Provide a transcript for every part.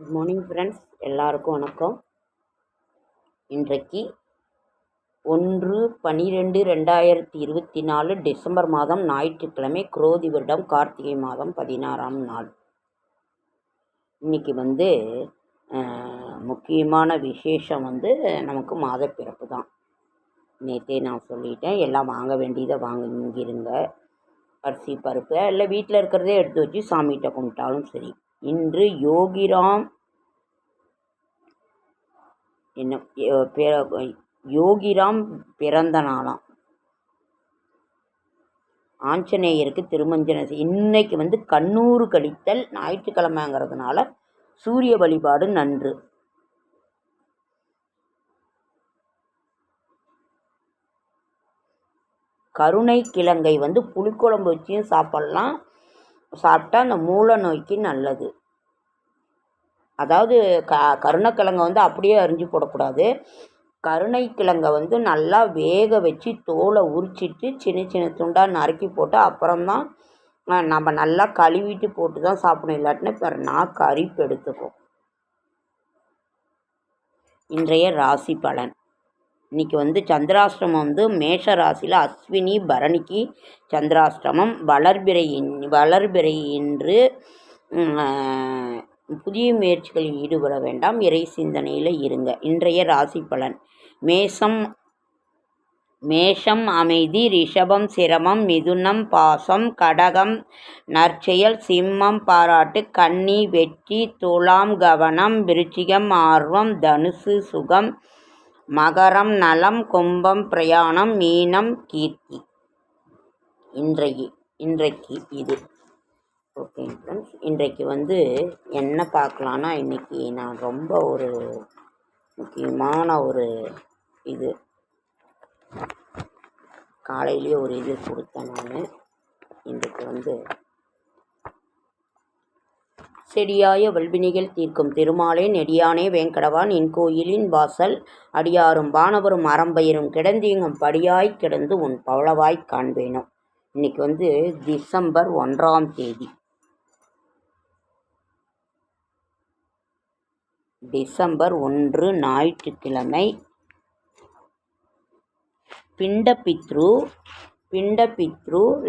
Good morning friends எல்லாருக்கும் வணக்கம். இன்றைக்கு ஒன்று பன்னிரெண்டு ரெண்டாயிரத்தி இருபத்தி நாலு டிசம்பர் மாதம் ஞாயிற்றுக்கிழமை குரோதி வருடம் கார்த்திகை மாதம் பதினாறாம் நாள். இன்றைக்கி வந்து முக்கியமான விசேஷம் வந்து நமக்கு மாதப்பிறப்பு தான். நேற்றே நான் சொல்லிட்டேன் எல்லாம் வாங்க வேண்டியதை வாங்கிருங்க அரிசி பருப்பு இல்லை வீட்டில் இருக்கிறதே எடுத்து வச்சு சாமிகிட்ட கும்பிட்டாலும் சரி. இன்று யோகிராம் என்ன பிற- யோகிராம் பிறந்த நாளாம் ஆஞ்சநேயருக்கு திருமஞ்சன இன்னைக்கு வந்து கண்ணூறு கழித்தல் ஞாயிற்றுக்கிழமைங்கிறதுனால சூரிய வழிபாடு நன்று. கருணை கிழங்கை வந்து புளிக்குழம்பு வச்சியும் சாப்பிட்லாம். சாப்பிட்டா அந்த மூல நோய்க்கு நல்லது. அதாவது க கருணைக்கிழங்கை வந்து அப்படியே அரிஞ்சு போடக்கூடாது. கருணைக்கிழங்கை வந்து நல்லா வேக வச்சு தோலை உரிச்சிட்டு சின்ன சின்ன துண்டாக நறுக்கி போட்டு அப்புறம்தான் நம்ம நல்லா கழுவிட்டு போட்டு தான் சாப்பிடணும். இல்லாட்டினா இப்போ நாக்கு அரிப்பு எடுத்துக்கும். இன்றைய ராசி பலன். இன்றைக்கி வந்து சந்திராஷ்டமம் வந்து மேஷ ராசியில் அஸ்வினி பரணிக்கு சந்திராஷ்டமம் வளர்பிறை வளர்பிறை என்று புதிய முயற்சிகளில் ஈடுபட வேண்டாம். இறை சிந்தனையில் இருங்க. இன்றைய ராசி பலன். மேஷம் மேஷம் அமைதி ரிஷபம் சிரமம் மிதுனம் பாசம் கடகம் நற்செயல் சிம்மம் பாராட்டு கன்னி வெற்றி துலாம் கவனம் விருச்சிகம் ஆர்வம் தனுசு சுகம் மகரம் நலம் கும்பம் பிரயாணம் மீனம் கீர்த்தி. இன்றைக்கு இன்றைக்கு இது. ஓகே ஃப்ரெண்ட்ஸ் இன்றைக்கு வந்து என்ன பார்க்கலான்னா இன்றைக்கி நான் ரொம்ப ஒரு முக்கியமான ஒரு இது. காலையிலேயே ஒரு இது கொடுத்தேன் நான். இன்றைக்கு வந்து செடியாய வல்வினிகள் தீர்க்கும் திருமாலே நெடியானே வேங்கடவான் என் கோயிலின் வாசல் அடியாரும் வானவரும் அறம்பயிரும் கிடந்தீங்கும் படியாய் கிடந்து உன் பவளவாய் காண்பேனோ. இன்னைக்கு வந்து டிசம்பர் ஒன்றாம் தேதி. டிசம்பர் ஒன்று ஞாயிற்றுக்கிழமை. பிண்டபித்ரு பிண்டபித்ரு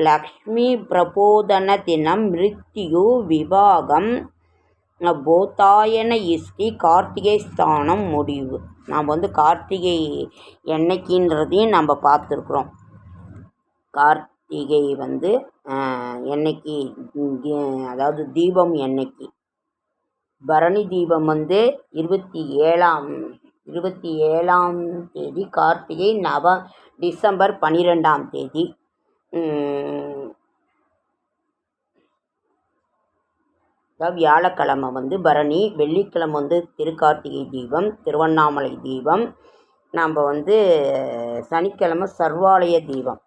லக்ஷ்மி பிரபோதன தினம் மிருத்யு விவாகம் போத்தாயன இஷ்டி கார்த்திகை ஸ்தானம் முடிவு. நாம் வந்து கார்த்திகை என்னைக்குன்றதையும் நம்ம பார்த்துருக்குறோம். கார்த்திகை வந்து என்னைக்கு அதாவது தீபம் என்னைக்கு? பரணி தீபம் வந்து இருபத்தி ஏழாம் இருபத்தி ஏழாம் தேதி கார்த்திகை நவ டிசம்பர் பன்னிரெண்டாம் தேதி. வியாழக்கிழமை வந்து பரணி வெள்ளிக்கிழமை வந்து திருக்கார்த்திகை தீபம் திருவண்ணாமலை தீபம். நாம் வந்து சனிக்கிழமை சர்வாலய தீபம்.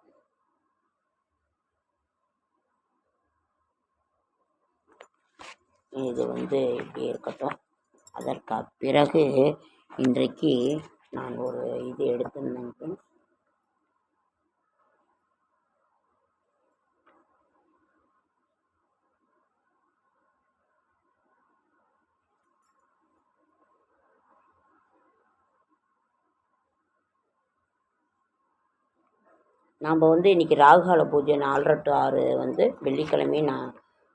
இது வந்து இப்படி இருக்கட்டும். அதற்கு பிறகு இன்றைக்கு நான் ஒரு இது எடுத்திருந்தேங்க நாம் வந்து இன்றைக்கி ராகுகால பூஜை நாலரை டு ஆறு வந்து வெள்ளிக்கிழமையும் நான்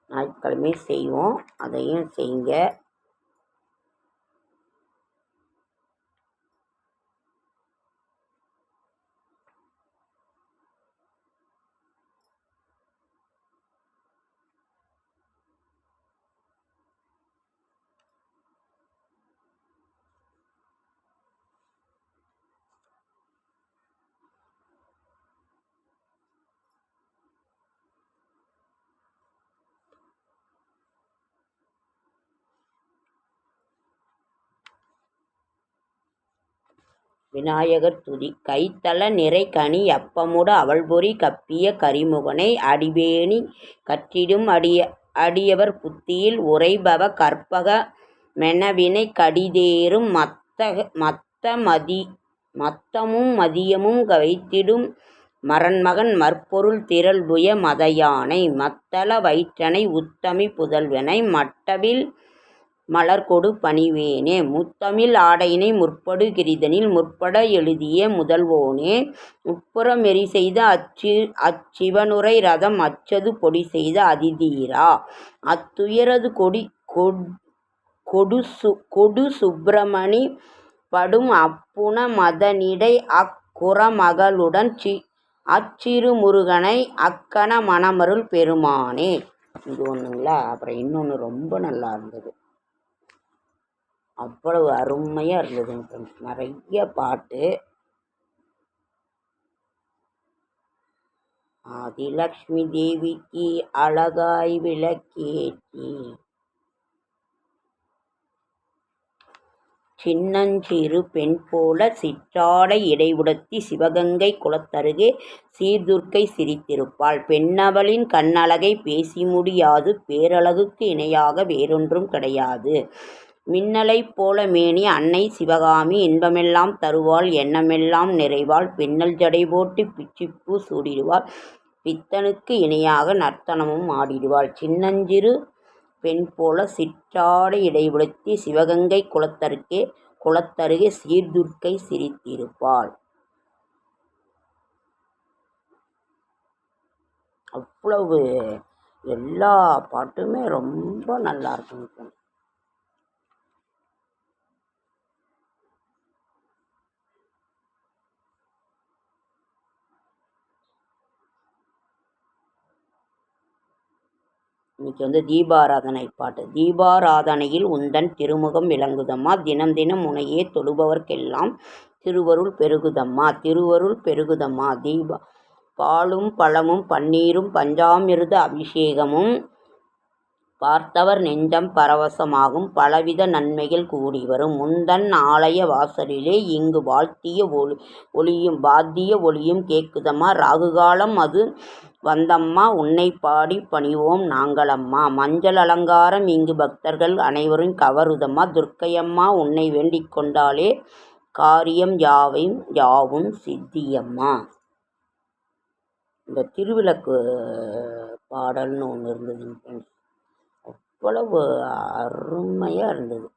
ஞாயிற்றுக்கிழமையும் செய்வோம். அதையும் செய்யுங்க. விநாயகர் துதி. கைத்தல நிறை கனி அப்பமுட அவள்பொறி கப்பிய கரிமுகனை அடிபேணி கற்றிடும் அடிய அடியவர் புத்தியில் உரைபவ கற்பக மெனவினை கடிதேறும் மத்தக மத்த மதி மத்தமும் மதியமும் வைத்திடும் மரண்மகன் மற்பொருள் திரள்புய மதயானை மத்தள வயிற்றனை உத்தமி புதல்வனை மட்டவில் மலர்கொடு பணிவேனே முத்தமிழ் ஆடையினை முற்படு கிரிதனில் முற்பட எழுதிய முதல்வோனே உட்புற மெறி செய்த அச்சி அச்சிவனுரை ரதம் அச்சது பொடி செய்த அதிதீரா அத்துயரது கொடி கொடு சு கொடு சுப்பிரமணி படும் அப்புன மதனிடை அக்குறமகளுடன் சி அச்சிறு முருகனை அக்கண மணமருள் பெருமானே இது ஒன்றுங்களா அப்புறம் இன்னொன்று ரொம்ப நல்லா இருந்தது. அவ்வளவு அருமையாக இருந்ததுங்க ஃப்ரெண்ட்ஸ் நிறைய பாட்டு ஆதிலக்ஷ்மி தேவிக்கு அழகாய் விளக்கேற்றி சின்னஞ்சிறு பெண் போல சிற்றாடை இடைவுடுத்தி சிவகங்கை குளத்தருகே சீர்துர்க்கை சிரித்திருப்பாள். பெண்ணவளின் கண்ணழகை பேசி முடியாது பேரழகுக்கு இணையாக வேறொன்றும் கிடையாது. மின்னலைப் போல மேனி அன்னை சிவகாமி இன்பமெல்லாம் தருவாள் எண்ணமெல்லாம் நிறைவாள் பின்னல் ஜடை போட்டு பிச்சிப்பூ சூடிடுவாள் பித்தனுக்கு இணையாக நர்த்தனமும் ஆடிடுவாள். சின்னஞ்சிறு பெண் போல சிற்றாடை இடைப்படுத்தி சிவகங்கை குளத்தருகே குளத்தருகே சீர்துர்க்கை சிரித்திருப்பாள். அவ்வளவு எல்லா பாட்டுமே ரொம்ப நல்லா இருக்கும் இன்னைக்கு வந்து தீபாராதனை பாட்டு. தீபாராதனையில் உந்தன் திருமுகம் விளங்குதம்மா. தினம் தினம் உனையே தொழுபவர்க்கெல்லாம் திருவருள் பெருகுதம்மா. திருவருள் பெருகுதம்மா. தீபா பாலும் பழமும் பன்னீரும் பஞ்சாமிருத அபிஷேகமும் பார்த்தவர் நெஞ்சம் பரவசமாகும். பலவித நன்மைகள் கூடி வரும். முந்தன் ஆலய வாசலிலே இங்கு வாழ்த்திய ஒளி ஒளியும் பாத்திய ஒளியும் கேட்குதம்மா. ராகுகாலம் அது வந்தம்மா. உன்னை பாடி பணிவோம் நாங்களம்மா. மஞ்சள் அலங்காரம் இங்கு பக்தர்கள் அனைவரும் கவருதம்மா. துர்க்கையம்மா உன்னை வேண்டிக் கொண்டாலே காரியம் யாவையும் யாவும் சித்தியம்மா. இந்த திருவிளக்கு பாடல்னு ஒன்று இருந்தது அவ்வளவு அருமையாக இருந்தது.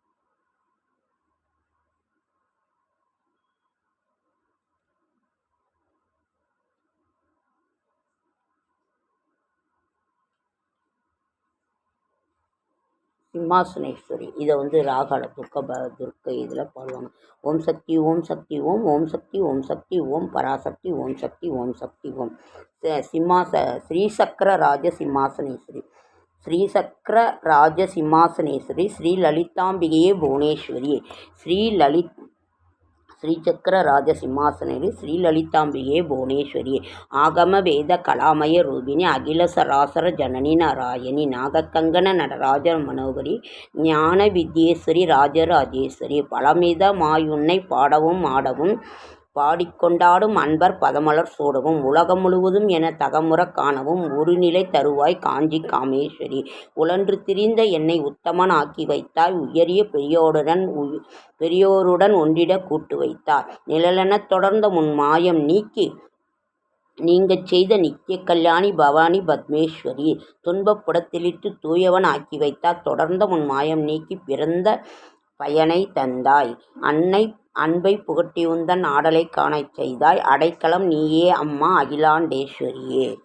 சிம்மாசனேஸ்வரி இதை வந்து ராகால துர்க்க ப துர்க்கை இதில் பாடுவாங்க. ஓம் சக்தி ஓம் சக்தி ஓம் ஓம் சக்தி ஓம் சக்தி ஓம் பராசக்தி ஓம் சக்தி ஓம் சக்தி ஓம் சிம்மாச ஸ்ரீசக்கர ராஜ சிம்மாசனேஸ்வரி. ஸ்ரீசக்கர ராஜ சிம்மாசனேஸ்வரி ஸ்ரீ லலிதாம்பிகையே புவனேஸ்வரி ஸ்ரீ லலித் ஸ்ரீசக்கர ராஜ சிம்மாசனரி ஸ்ரீலலிதாம்பிகே புவனேஸ்வரி ஆகம வேத கலாமய ரூபிணி அகில சராசர ஜனனி நாராயணி நாகக்கங்கன நடராஜ மனோகரி ஞான வித்யேஸ்வரி ராஜராஜேஸ்வரி பலமித மாயுன்னை பாடவும் ஆடவும் பாடிக்கொண்டாடும் அன்பர் பதமலர் சூடவும் உலகம் முழுவதும் என தகமுறக் காணவும் ஒரு நிலை தருவாய் காஞ்சி காமேஸ்வரி. உழன்று திரிந்த என்னை உத்தமன் ஆக்கி வைத்தாய் உயரிய பெரியோருடன் பெரியோருடன் ஒன்றிட கூட்டு வைத்தாய். நிழலெனத் தொடர்ந்த முன் மாயம் நீக்கி நீங்கள் செய்த நித்திய கல்யாணி பவானி பத்மேஸ்வரி. துன்பப்புடத்திலிட்டு தூயவன் ஆக்கி வைத்தார் தொடர்ந்த முன் மாயம் நீக்கி பிறந்த பயனை தந்தாய். அன்னை அன்பை புகட்டியுந்தன் ஆடலைக் காணச் செய்தாய். அடைக்கலம் நீயே அம்மா அகிலாண்டேஸ்வரியே.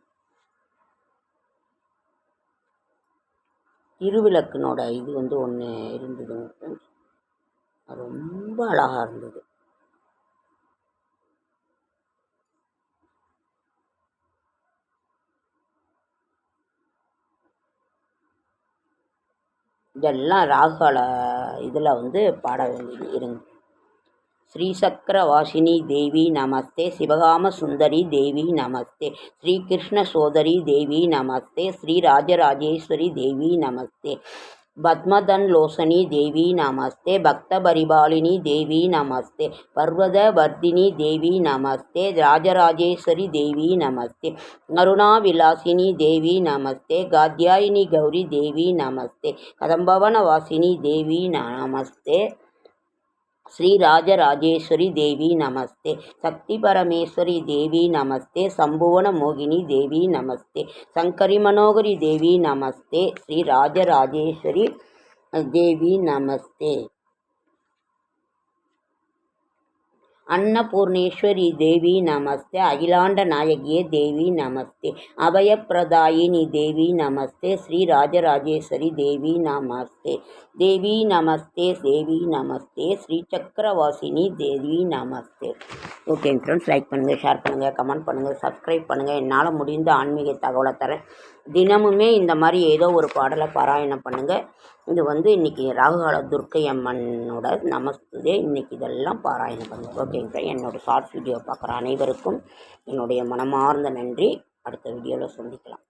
திருவிளக்குனோட இது வந்து ஒன்று இருந்ததுங்க ரொம்ப அழகாக இருந்தது. இதெல்லாம் ராகுகால இதில் வந்து பாட வேண்டியது இருங்க ஸ்ரீசக்கரவாசினி தேவி நமஸ்தே சிவகாம சுந்தரி தேவி நமஸ்தே ஸ்ரீகிருஷ்ண சோதரி தேவி நமஸ்தே ஸ்ரீ ராஜராஜேஸ்வரி தேவி நமஸ்தே பத்மதன் லோசனி தேவி நமஸ்தே பக்தபரிபாலினி தேவி நமஸ்தே பர்வத வர்தினி தேவி நமஸ்தே ராஜராஜேஸ்வரி தேவி நமஸ்தே அருணாவிலாசினி தேவி நமஸ்தே காத்யாயினி கௌரி தேவி நமஸ்தே கதம்பவன வாசினி தேவி நமஸ்தே ஸ்ரீ ராஜராஜேஸ்வரி தேவி நமஸ்தே. சக்தி பரமேஸ்வரி தேவி நமஸ்தே. சம்புவன மோகினி தேவி நமஸ்தே. சங்கரி மனோகரி தேவி நமஸ்தே. ஸ்ரீ ராஜராஜேஸ்வரி அன்னபூர்ணேஸ்வரி தேவி நமஸ்தே. அகிலாண்ட நாயகியே தேவி நமஸ்தே. அபயப்பிரதாயினி தேவி நமஸ்தே. ஸ்ரீ ராஜராஜேஸ்வரி தேவி நமஸ்தே. தேவி நமஸ்தே. தேவி நமஸ்தே. ஸ்ரீ சக்கரவாசினி தேவி நமஸ்தே. ஓகே ஃப்ரெண்ட்ஸ் லைக் பண்ணுங்கள் ஷேர் பண்ணுங்கள் கமெண்ட் பண்ணுங்கள் சப்ஸ்கிரைப் பண்ணுங்கள் என்னால் முடிந்த ஆன்மீக தகவலை தரேன். தினமுமே இந்த மாதிரி ஏதோ ஒரு பாடலை பாராயணம் பண்ணுங்கள் இது வந்து இன்றைக்கி ராகுகால துர்க்கை அம்மனோட நமஸ்தே. இன்றைக்கி இதெல்லாம் பாராயணம் பண்ணுங்கள் ஓகேங்க என்னோடய ஷார்ட் வீடியோ பார்க்குற அனைவருக்கும் என்னுடைய மனமார்ந்த நன்றி. அடுத்த வீடியோவில் சந்திக்கலாம்.